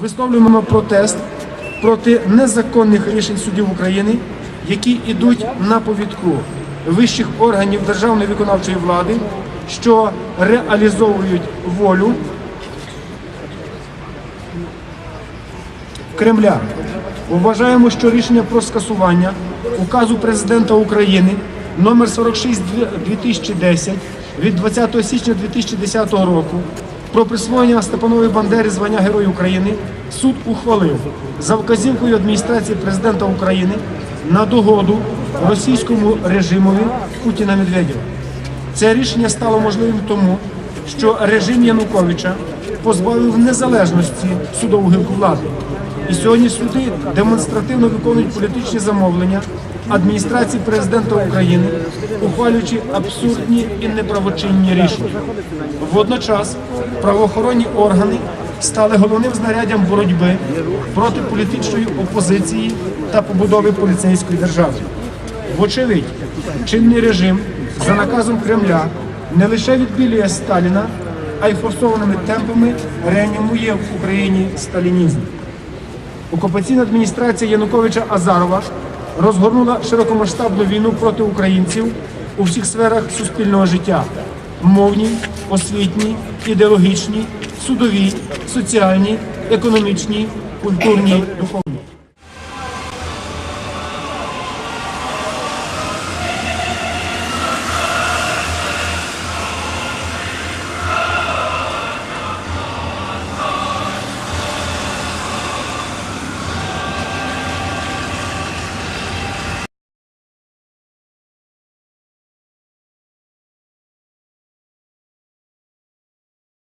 висловлюємо протест проти незаконних рішень судів України, які йдуть на повідку вищих органів державної виконавчої влади, що реалізовують волю Кремля. Вважаємо, що рішення про скасування указу президента України номер 46 2010 від 20 січня 2010 року про присвоєння Степанової Бандери звання Герой України суд ухвалив за вказівкою адміністрації президента України на догоду російському режимові Путіна Медведєва. Це рішення стало можливим тому, що режим Януковича позбавив незалежності судову гілку влади. І сьогодні суди демонстративно виконують політичні замовлення адміністрації президента України, ухвалюючи абсурдні і неправочинні рішення. Водночас правоохоронні органи стали головним знаряддям боротьби проти політичної опозиції та побудови поліцейської держави. Вочевидь, чинний режим за наказом Кремля не лише відбілює Сталіна, а й форсованими темпами реанімує в Україні сталінізм. Окупаційна адміністрація Януковича Азарова розгорнула широкомасштабну війну проти українців у всіх сферах суспільного життя: мовній, освітній, ідеологічній, судовій, соціальній, економічній, культурній, духовній.